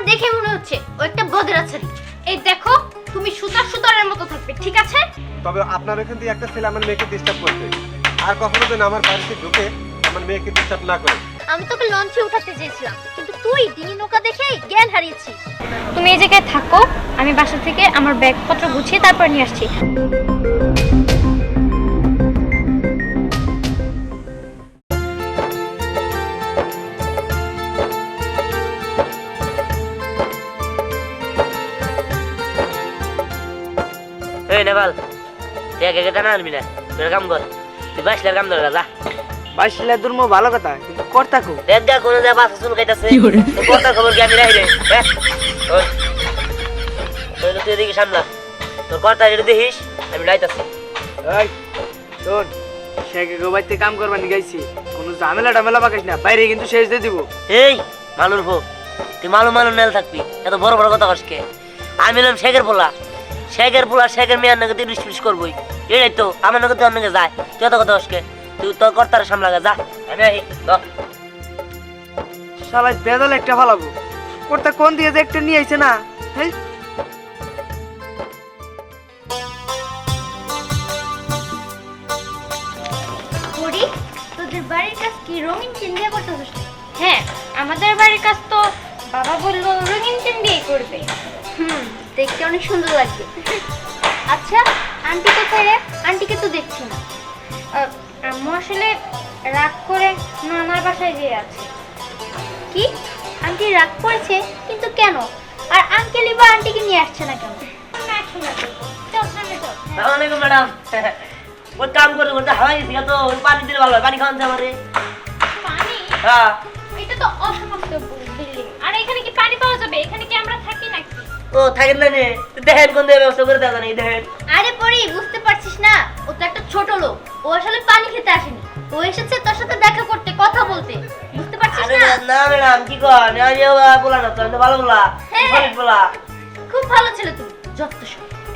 আমার দেখে মনে হচ্ছে ও একটা বদরাছারি এই দেখো তুমি সুতার সুতারের মতো থাকবে ঠিক আছে? তবে আপনার এখান থেকে একটা ছেলে আমার মেয়েকে ডিস্টার্ব করছে। আর কখনো যেন আমার বাড়িতে ঢুকে আমার মেয়েকে ডিস্টার্ব না করে। আমি তোকে লঞ্চে উঠাতে চেয়েছিলাম কিন্তু তুই ডিঙি নৌকা দেখেই জ্ঞান হারিয়েছিস। তুমি এই জায়গায় থাকো আমি বাসা থেকে আমার ব্যাগপত্র গুছিয়ে তারপর নিয়ে আসছি। এই নেপাল তুই একে একে টানা আনবি না তোর কাম কর। তুই বাসলার কাম ধরে যা। বাইশিলা দুর্ম ভালো কথা কিন্তু কর্তা খুব দেখ গা কোনো যা বাসা চুল খাইতাছে তোর কথা খবর কি আমি রাহি রে হ্যাঁ ওই। তুই তুই এদিকে সামলা। তোর কথা যেটা দেখিস আমি রাইতাছি এই শোন শেখে গোবাইতে কাম করবার গাইছি কোনো ঝামেলা টামেলা পাকাইস না বাইরে কিন্তু শেষ দিয়ে দিব। এই মালুর ভো তুই মালু মালু নেল থাকবি এত বড় বড় কথা কসকে আমি এলাম শেখের পোলা। শেখের পোলা শেখের মেয়ের নাকি তুই রিস করবই। এটাই তো আমার নাকি তোর নাকি যায়। তুই এত কথা কসকে? তুই তোর কর্তার সামলা যা। আমি আহি ল। শালাই বেদল একটা ফালাবো কর্তা কোন দিয়ে যে একটা নিয়ে আইছে না হেই? করি তোদের বাড়ির কাজ কি রঙিন চিন দিয়ে করতে হ্যাঁ আমাদের বাড়ির কাজ তো বাবা বলল রঙিন চিন দিয়ে করবে। হুম দেখতে অনেক সুন্দর লাগবে আচ্ছা আন্টি কোথায় রে? আন্টিকে তো দেখছি না। আম্মু আসলে রাগ করে নানার বাসায় গিয়ে আছে। কি? আন্টি রাগ করেছে? কিন্তু কেন? আর আঙ্কেলই বা আন্টিকে নিয়ে আসছে না কেন? ম্যাডাম। কাম করতে গেছি তো পানি দিলে ভালো হয়। পানি খাওয়ান আমারে। পানি? হ্যাঁ। এটা তো অসমস্ত বিল্ডিং আর এখানে কি পানি পাওয়া যাবে? এখানে ও থাকেন না নে। দেখেন কোন ব্যবস্থা করে দেওয়া জানি দেখেন। আরে পরি বুঝতে পারছিস না ও তো একটা ছোট লোক। ও আসলে পানি খেতে আসেনি। ও এসেছে তোর সাথে দেখা করতে কথা বলতে। বুঝতে পারছিস না? না ম্যাডাম কি কর আমি বলা না তো আমি ভালো বলা। হ্যাঁ। সলিড বলা। খুব ভালো ছেলে তুমি যত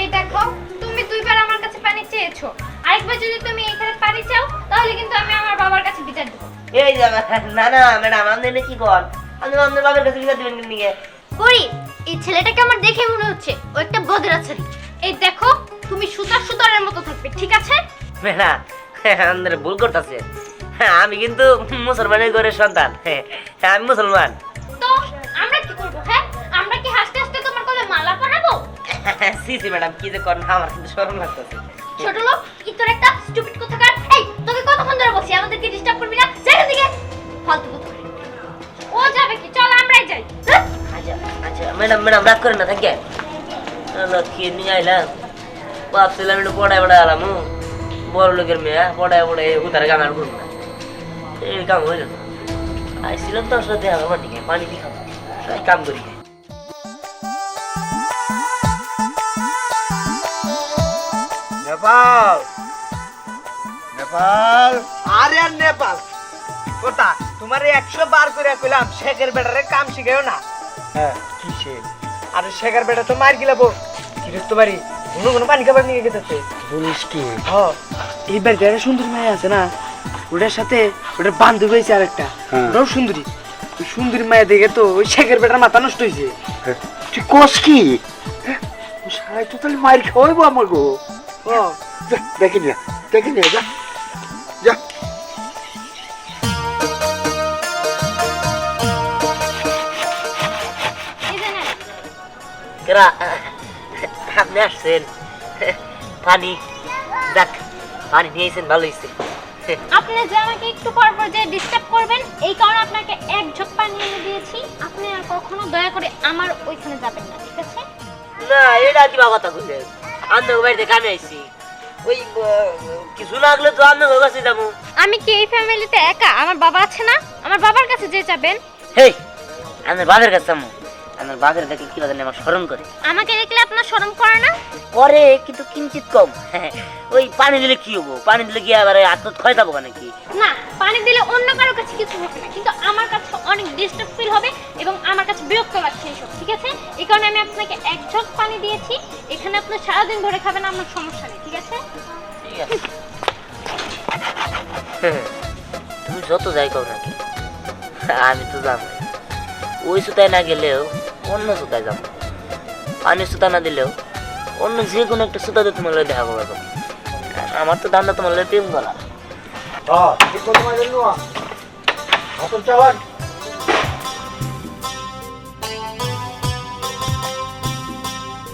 এই দেখো তুমি দুইবার আমার কাছে পানি চেয়েছো। আরেকবার যদি তুমি এখানে পানি চাও তাহলে কিন্তু আমি আমার বাবার কাছে বিচার দেবো। এই যে না না ম্যাডাম আপনি কি কর আপনি আমাদের বাবার কাছে বিচার দিবেন নিয়ে পরি এই ছেলেটাকে আমার দেখে মনে হচ্ছে ও একটা বদরা ছেলে। এই দেখো তুমি সুতার সুতারের মতো থাকবে ঠিক আছে? হ্যাঁ, হ্যাঁ, হ্যাঁ, মেলা আন্দরে ভুল করতেছে। আমি কিন্তু মুসলমানের ঘরের সন্তান। হ্যাঁ আমি মুসলমান। তো আমরা কি করব হ্যাঁ? আমরা কি হাসতে হাসতে তোমার কোলে মালা পরাবো? সি সি ম্যাডাম কি যে করেন আমার কিন্তু শরম লাগতেছে। ছোট লোক কি তোর একটা স্টুপিড কথা কোথাকার? এই তোকে কতক্ষণ ধরে বলছি? আমাদের কি ম্যাডাম ম্যাডাম রাগ করেন না থাকে কি নিয়ে আইলাম ভাবছিলাম একটু পড়ায় পড়ায় আলাম বড় লোকের মেয়ে পড়ায় পড়ায় হুতারে গান আর করব না এই কাম হইল না আইছিলাম তোর সাথে হবে পানি খাই পানি দিয়ে খাব সবাই কাম করি নেপাল নেপাল আরে আর নেপাল কোথা তোমার একশো বার করে কইলাম শেখের বেটারে কাম শিখাও না হ্যাঁ কিসে? আরে শেখের বেটা তো মার গিলাবো। কোনো কোনো পানি খাবার নিয়ে গেছে বলিস কি? হ। এই বাড়িতে একটা সুন্দর মেয়ে আছে না? ওটার সাথে ওটার বান্ধবী হয়েছে আর একটা হ্যাঁ। ওটাও সুন্দরী। সুন্দরী মায়া দেখে তো ওই শেখের বেটার মাথা নষ্ট হয়েছে। তুই কস কি? সারাই তো তাহলে মার খাওয়াইবো আমাকে ও দেখে নিয়ে দেখে নিয়ে যা। যা। কেরা আপনি আসছেন। পানি যাক পানি নিয়েছেন ভালো হয়েছে। আপনি যে আমাকে একটু পর পর যে ডিস্টার্ব করবেন এই কারণে আপনাকে এক ঝোঁক পানি এনে দিয়েছি। আপনি আর কখনো দয়া করে আমার ওইখানে যাবেন না ঠিক আছে? না এটা কি কথা কইলেন? আপনার বাড়িতে কামে আইছি। ওই কিছু লাগলে তো আপনার কাছে যাব। আমি কি এই ফ্যামিলিতে একা? আমার বাবা আছে না? আমার বাবার কাছে যে যাবেন? হেই আপনার বাপের কাছে যাব। আপনার বাপের দেখে কি বাজার আমার স্মরণ করে? আমাকে দেখলে আপনার শরম করে না? করে কিন্তু কিঞ্চিত কম। ওই পানি দিলে কি হব? পানি দিলে কি আবার আত্মত ক্ষয় যাব নাকি? না পানি দিলে অন্য কারও কাছে কিছু হবে না কিন্তু আমার কাছে অনেক ডিস্টার্ব ফিল হবে এবং আমার কাছে বিরক্ত লাগছে এইসব ঠিক আছে? এই কারণে আমি আপনাকে এক ঝোঁক পানি দিয়েছি। এখানে আপনি সারাদিন ধরে খাবেন আমার সমস্যা নেই ঠিক আছে? ঠিক আছে। তুমি যত যাই কর নাকি আমি তো জানো ওই সুতায় না গেলেও অন্য সুতায় যাব। পানি সুতা না দিলেও অন্য যে কোনো একটা সুতাতে তোমার লগে দেখা করব আমার তো ধান্দা তোমার লগে প্রেম চালান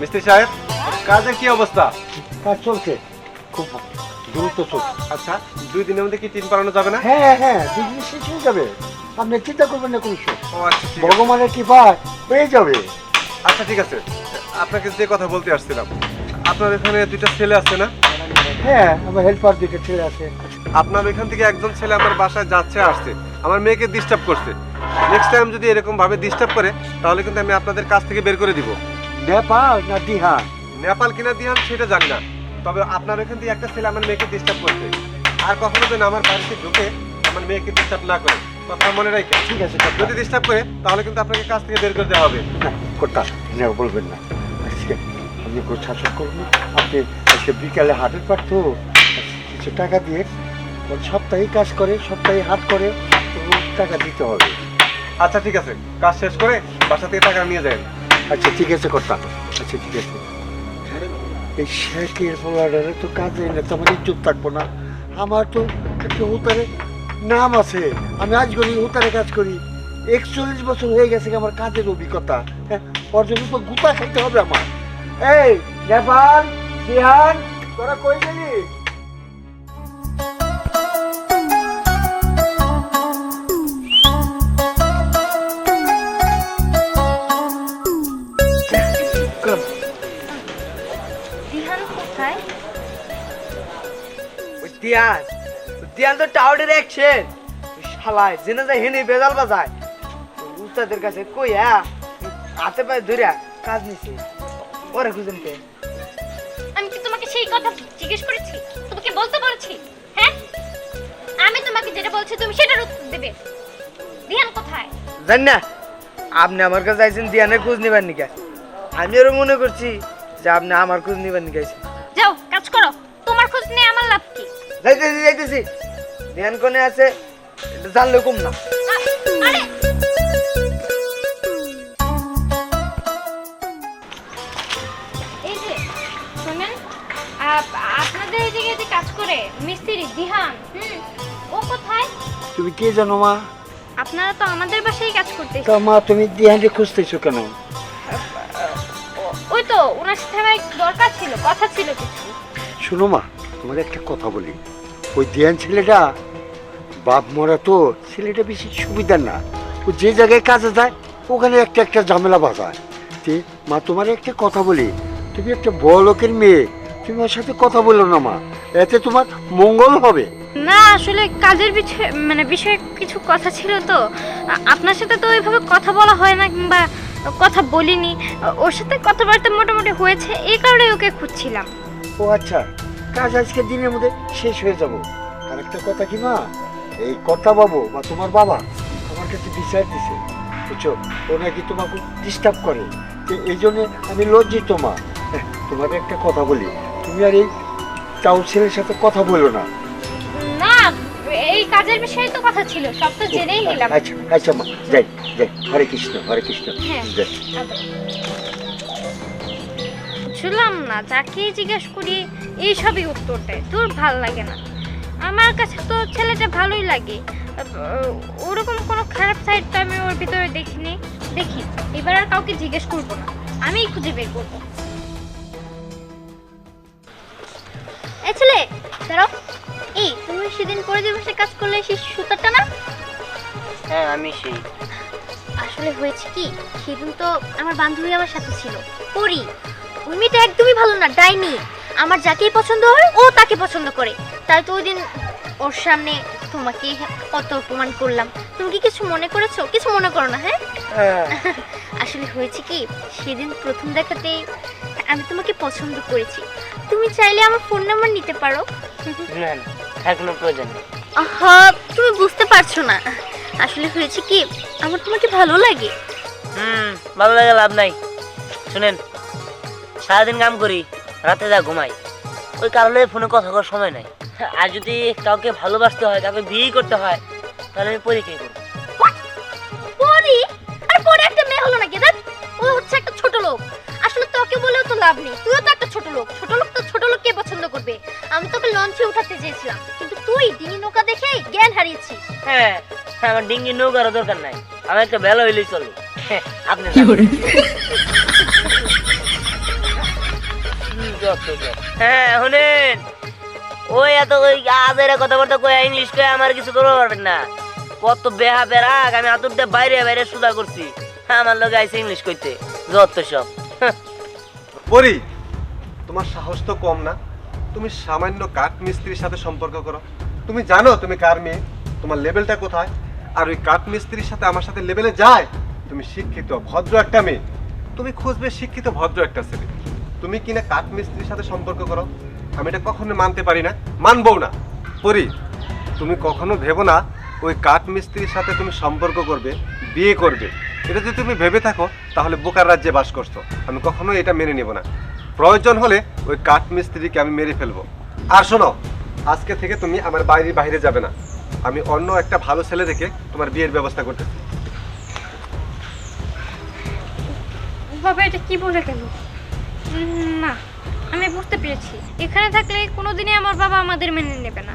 মিস্ত্রি সাহেব কাজের কি অবস্থা? কাজ চলছে। খুব দ্রুত চলছে। আচ্ছা দুই দিনের মধ্যে কি টিন পালানো যাবে না? হ্যাঁ হ্যাঁ বিজনেস শেষ হয়ে যাবে। আপনি চিন্তা করবেন না কোনো। ও আচ্ছা ঠিক আছে। ভগবানের কৃপায় হয়ে যাবে। আচ্ছা ঠিক আছে। আপনাকে যে কথা বলতে আসছিলাম আপনার এখানে দুইটা ছেলে আছে না? হ্যাঁ আমার হেল্পার দিকে ছেলে আছে। আপনার এখান থেকে একজন ছেলে আমার বাসায় যাচ্ছে আসছে। আমার মেয়েকে ডিস্টার্ব করছে। নেক্সট টাইম যদি এরকম ভাবে ডিস্টার্ব করে তাহলে কিন্তু আমি আপনাদের কাছ থেকে বের করে দিব। নেপাল না দিহা নেপাল কিনা দিয়ান সেটা জানি না। তবে আপনার এখান থেকে একটা ছেলে আমার মেয়েকে ডিস্টার্ব করছে। আর কখনো যেন আমার বাড়িতে ঢুকে আমার মেয়েকে ডিস্টার্ব না করে। কথা মনে রাখে ঠিক আছে যদি ডিস্টার্ব করে তাহলে কিন্তু আপনাকে কাছ থেকে বের করে দেওয়া হবে। না না বলবেন না। আজকে আপনি কোনো শাসন করুন আপনি আজকে বিকালে হাটের পার তো কিছু টাকা দিয়ে সপ্তাহে কাজ করে সপ্তাহে হাট করে টাকা দিতে হবে। আচ্ছা ঠিক আছে। কাজ শেষ করে বাসা থেকে টাকা নিয়ে যাবেন। আচ্ছা ঠিক আছে কর্তা আচ্ছা ঠিক আছে। এই শেখের ফলাডারে তো কাজে এনে তো আমার ইজ্জত থাকব না। আমার তো একটা হুতারে নাম আছে। আমি আজ করি হুতারে কাজ করি। একচল্লিশ বছর হয়ে গেছে আমার কাজের অভিজ্ঞতা? হ্যাঁ ওর জন্য তো গুতা খাইতে হবে আমার। এই নেপাল বিহান তোরা কই গেলি? দিয়ান দিয়ান তো টাউডের অ্যাকশন শালায় জেনে যায় হেনে বেজাল বাজায়। উস্তাদের কাছে কই হ্যাঁ হাতে পায়ে ধরে কাজ নিছে। ওরে খুঁজেন কে? আমি কি তোমাকে সেই কথা জিজ্ঞেস করেছি? তোমাকে বলতে বলেছি? হ্যাঁ? আমি তোমাকে যেটা বলছি তুমি সেটার উত্তর দেবে। দিহান কোথায়? জান না আপনি আমার কাছে আইছেন দিয়ানের খোঁজ নিবার নিকা আমি আরও মনে করছি যে আপনি আমার খোঁজ নিবার নিকা যাও কাজ করো। তোমার খোঁজ নিয়ে আমার লাভ কি? যাইতেছি যাইতেছি। ধ্যান কোনে আছে এটা জানলে কম না। এই যে শোনেন আপ- আপনাদের এই জায়গায় যে কাজ করে মিস্ত্রি দিহান হুম ও কোথায়? তুমি কে জানো মা? আপনারা তো আমাদের বাসায় কাজ করতে তা মা তুমি দিহানকে খুঁজতেছো কেন? ওই তো ওনার সাথে আমার একটু দরকার ছিল কথা ছিল কিছু। শোনো মা তোমার একটা কথা বলি। ওই দিয়ান ছেলেটা বাপ মরা তো ছেলেটা বেশি সুবিধার না। ও যে জায়গায় কাজে যায় ওখানে একটা একটা ঝামেলা বাজায় তে মা তোমার একটা কথা বলি তুমি একটা বড় লোকের মেয়ে তুমি ওর সাথে কথা বলো না মা। এতে তোমার মঙ্গল হবে। না আসলে কাজের বিষয়ে মানে বিষয়ে কিছু কথা ছিল তো। আপনার সাথে তো ওইভাবে কথা বলা হয় না কিংবা কথা বলিনি। ওর সাথে কথাবার্তা মোটামুটি হয়েছে এই কারণে ওকে খুঁজছিলাম। ও আচ্ছা। কাজ আজকে দিনের মধ্যে শেষ হয়ে যাব। আর একটা কথা কি মা? এই কথা বাবু বা তোমার বাবা আমার কাছে বিচার দিছে। বুঝছ? ও নাকি তোমাকে ডিস্টার্ব করে। তো এই জন্য আমি লজ্জিত মা। হ্যাঁ, তোমার একটা কথা বলি। তুমি আর এই চাউ ছেলের সাথে কথা বলো না। না এই কাজের বিষয়ে তো কথা ছিল সব তো জেনেই নিলাম। আচ্ছা আচ্ছা মা যাই যাই। হরে কৃষ্ণ হরে কৃষ্ণ। হ্যাঁ। যাই। বুঝলাম না যাকে জিজ্ঞেস করি এইসবই উত্তর দেয় তোর ভালো লাগে না। আমার কাছে তো ছেলেটা ভালোই লাগে। ওরকম কোনো খারাপ সাইড তো আমি ওর ভিতরে দেখিনি। দেখি এবার আর কাউকে জিজ্ঞেস করব না। আমিই খুঁজে বের করব। এই ছেলে দাঁড়াও। এই তুমি সেদিন করে দিবসে কাজ করলে সেই সুতারটা না? হ্যাঁ আমি সেই। আসলে হয়েছে কি সেদিন তো আমার বান্ধবী আমার সাথে ছিল। পরি। ওই মেয়েটা একদমই ভালো না ডাইনি। আমার যাকেই পছন্দ হয় ও তাকে পছন্দ করে। তাই তো ওই দিন ওর সামনে তোমাকে কত অপমান করলাম। তুমি কি কিছু মনে করেছ? কিছু মনে করো না হ্যাঁ? হ্যাঁ। আসলে হয়েছে কি সেদিন প্রথম দেখাতেই আমি তোমাকে পছন্দ করেছি। তুমি চাইলে আমার ফোন নাম্বার নিতে পারো। না না কোনো প্রয়োজন নেই। তুমি বুঝতে পারছ না। আসলে হয়েছে কি আমার তোমাকে ভালো লাগে। হুম ভালো লাগে লাভ নাই। শুনেন সারাদিন কাম করি রাতে যা ঘুমাই। ওই কারণে ফোনে কথা করার সময় নাই। আর যদি কাউকে ভালোবাসতে হয় কাউকে বিয়ে করতে হয় তাহলে আমি পরীক্ষাই করব? পরি? আর পরে একটা মেয়ে হলো নাকি? দেখ ও লাভ নেই। তুইও তো একটা ছোট লোক। ছোট লোক তো ছোট লোককে পছন্দ করবে। আমি তোকে লঞ্চে উঠাতে চেয়েছিলাম। কিন্তু তুই ডিঙি নৌকা দেখে জ্ঞান হারিয়েছিস। হ্যাঁ আমার ডিঙ্গি নৌকারও দরকার নাই। আমার একটা বেলা হইলেই চলে হ্যাঁ, আপনি হ্যাঁ শুনেন। ওই এত ওই আজের কথাবার্তা কয়ে আমার কিছু করতে পারবেন না। কত বেহা বেরাক আমি আতুরটা বাইরে বাইরে সুদা করছি। হ্যাঁ আমার লোক আইসে ইংলিশ কইতে, যত সব। পরি, তোমার সাহস তো কম না। তুমি সামান্য কাঠ মিস্ত্রির সাথে সম্পর্ক করো। তুমি জানো তুমি কার মেয়ে, তোমার লেভেলটা কোথায়? আর ওই কাঠ মিস্ত্রির সাথে আমার সাথে লেভেলে যায়। তুমি শিক্ষিত, ভদ্র একটা মেয়ে। তুমি খুঁজবে শিক্ষিত, ভদ্র একটা ছেলে। তুমি কিনা কাঠ মিস্ত্রির সাথে সম্পর্ক করো? আমি এটা কখনো মানতে পারি না। মানবও না। পরি, তুমি কখনো ভেবো না, ওই কাঠ মিস্ত্রির সাথে তুমি সম্পর্ক করবে, বিয়ে করবে। এটা যদি তুমি ভেবে থাকো, তাহলে বোকার রাজ্যে বাস করছ। আমি কখনো এটা মেনে নেব না। প্রয়োজন হলে ওই কাঠ মিস্ত্রিকে আমি মেরে ফেলব। আর শোনো, আজকে থেকে তুমি আমার বাইরে বাইরে যাবে না। আমি অন্য একটা ভালো ছেলে দেখে তোমার বিয়ের ব্যবস্থা করতেছি বাবা, এটা কি বলে গেল? না আমি বুঝতে পেরেছি। এখানে থাকলে কোনোদিনই আমার বাবা আমাদের মেনে নেবে না।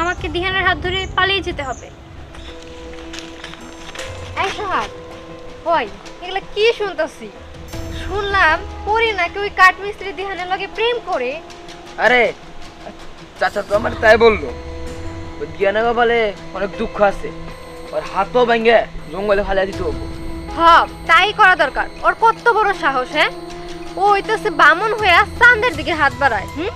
আমাকে দিহানের হাত ধরে পালিয়ে যেতে হবে। এই সোহাগ ওই এগুলা কি শুনতাছি? শুনলাম পরি নাকি ওই কাঠমিস্ত্রি দিহানের লগে প্রেম করে। আরে চাচা তো আমার তাই বলল। ওই জ্ঞানা বলে অনেক দুঃখ আছে। ওর হাতও ভেঙে জঙ্গলে ফালিয়ে দিতে হব হ তাই করা দরকার। ওর কত বড় সাহস হ্যাঁ? ও হইতেছে বামন হইয়া চাঁদের দিকে হাত বাড়ায় হুম?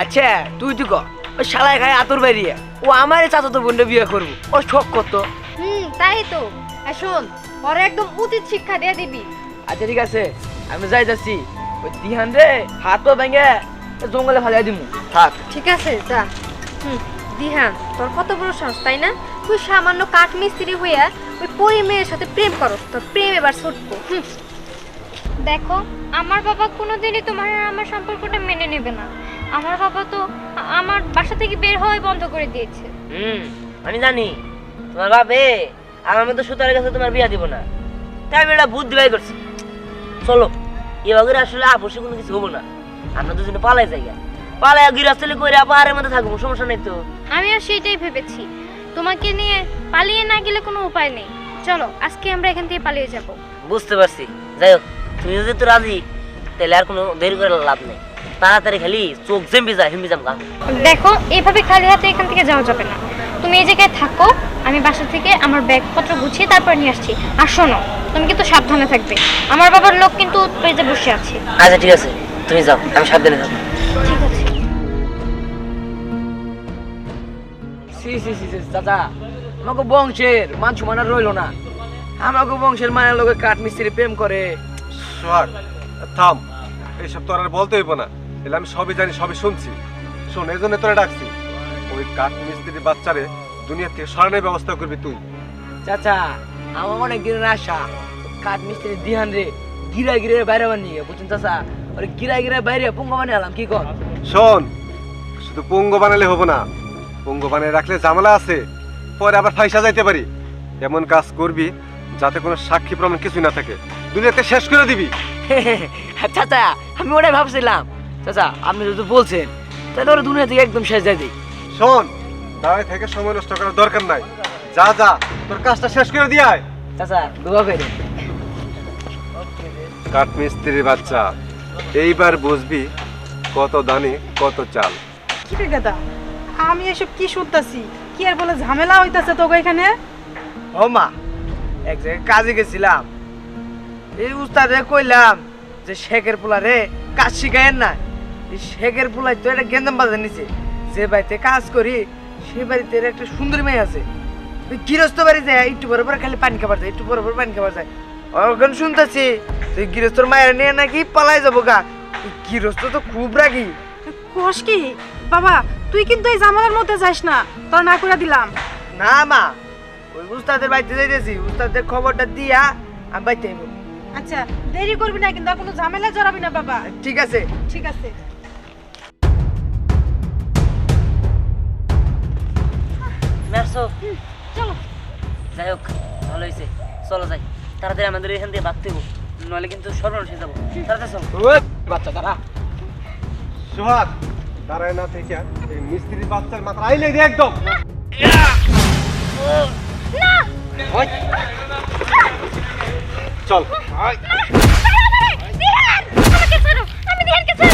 আচ্ছা তুই তুই কর ওই শালায় খায় আতর বেরিয়ে ও আমারই চাচা তো বোনটা বিয়ে করব ও শখ করতো। হুম তাই তো। আর শোন ওর একদম উচিত শিক্ষা দিয়ে দিবি। আচ্ছা ঠিক আছে আমি যাই যাচ্ছি ওই দিহান রে হাতও ভেঙে জঙ্গলে ফালিয়ে দিমু। থাক। ঠিক আছে যা। হুম দিহান তোর কত বড় সাহস তাই না? তুই সামান্য কাঠমিস্ত্রি হইয়া ওই পরি মেয়ের সাথে প্রেম করো তোর প্রেম এবার ছুটবো হুম? দেখো আমার বাবা কোনোদিনই তোমার আর আমার সম্পর্কটা মেনে নেবে না। আমার বাবা তো আমার বাসা থেকে বের হওয়াই বন্ধ করে দিয়েছে। হুম আমি জানি। তোমার বাপে আমার মতো সুতারের কাছে তোমার বিয়া দিব না। তাই আমি এটা বুদ্ধি বাই করছি। চলো এবার আসলে আপসে কোনো কিছু হব না। আমরা দুজনে পালাই যাই। পালাই গিরাস্তলি করে পাহাড়ের মধ্যে থাকব সমস্যা নেই তো। আমি আর সেটাই ভেবেছি। তোমাকে নিয়ে পালিয়ে না গেলে কোনো উপায় নেই। চলো আজকে আমরা এখান থেকে পালিয়ে যাব। বুঝতে পারছি। যাই হোক। তুমি যদি তো রাজি তাহলে আর কোনো দেরি করে লাভ নেই। তাড়াতাড়ি খালি চোখ জেম্বি যায় হিম্বি জাম গা। দেখো এভাবে খালি হাতে এখান থেকে যাওয়া যাবে না। তুমি এই জায়গায় থাকো আমি বাসা থেকে আমার ব্যাগপত্র গুছিয়ে তারপর নিয়ে আসছি। আর শোনো তুমি কিন্তু সাবধানে থাকবে। আমার বাবার লোক কিন্তু পেজে বসে আছে। আচ্ছা ঠিক আছে। তুমি যাও আমি সাবধানে থাকব। ঠিক আছে। সি সি সি চাচা আমাকে বংশের মান সমান আর রইল না। আমাকে বংশের মায়ের লোকে কাঠ মিস্ত্রি প্রেম করে। সোহাগ থাম এইসব তো আর বলতে হইব না। এলে আমি সবই জানি সবই শুনছি। শোন এই জন্য তোরা ডাকছি। ওই কাঠ মিস্ত্রির বাচ্চারে দুনিয়া থেকে সরানোর ব্যবস্থা করবি তুই। চাচা আমার অনেক দিনের আশা। কাঠ মিস্ত্রি দিহান রে গিরা গিরে বাইরে বানিয়ে বুঝছেন চাচা? ওরে গিরা গিরা বাইরে পুঙ্গ বানিয়ে আলাম কি কর? শোন শুধু পঙ্গ বানালে হব না। পঙ্গ বানিয়ে রাখলে ঝামেলা আছে। পরে আবার ফাইসা যাইতে পারি। এমন কাজ করবি যাতে কোনো সাক্ষী প্রমাণ কিছুই না থাকে। দুনিয়াতে শেষ করে দিবি। চাচা আমি ওটাই ভাবছিলাম। চাচা আপনি যদি বলছেন তাহলে ওরা দুনিয়া থেকে একদম শেষ যায় দিই। শোন দাঁড়ায় থেকে সময় নষ্ট করার দরকার নাই। যা যা তোর কাজটা শেষ করে দিয়ে আয়। চাচা দোয়া করে কাঠমিস্ত্রির বাচ্চা এইবার বুঝবি কত দানে কত চাল। কি রে গাদা আমি এসব কি শুনতাছি? কি আর বলে ঝামেলা হইতাছে তোকে এখানে? ও মা এক জায়গায় কাজে গেছিলাম। এই উস্তাদে কইলাম যে শেখের পোলা রে কাজ শিখায়েন না। এই শেখের পোলাই তো একটা গেন্দাম বাজার নিছে। যে বাড়িতে কাজ করি সে বাড়িতে এর একটা সুন্দর মেয়ে আছে। ওই গৃহস্থ বাড়ি যায় একটু পরে পরে খালি পানি খাবার যায় একটু পরে পরে পানি খাবার যায়। ওখান শুনতেছি তুই গৃহস্থর মায়ের নিয়ে নাকি পালাই যাব গা? গৃহস্থ তো খুব রাগি। কোষ কি? বাবা তুই কিন্তু এই ঝামেলার মধ্যে যাস না। তোর না করে দিলাম। না মা ওই উস্তাদের বাড়িতে যাইতেছি। উস্তাদের খবরটা দিয়া আমি বাড়িতে আইবো। আচ্ছা দেরি করবি না কিন্তু কোনো ঝামেলা জড়াবি না বাবা। ঠিক আছে। ঠিক আছে। মেরছো চলো। যাই হোক ভালো হয়েছে চলো যাই। তাড়াতাড়ি আমাদের এখান দিয়ে ভাগতে হব নইলে কিন্তু সর্বনাশ হয়ে যাব। তাড়াতাড়ি চলো। বাচ্চা তারা। সোহাগ দাঁড়ায় না থেকে এই মিস্ত্রি বাচ্চার মাথা আইলে একদম। চল আমাকে ছাড়ো আমি দিহানকে ছাড়ো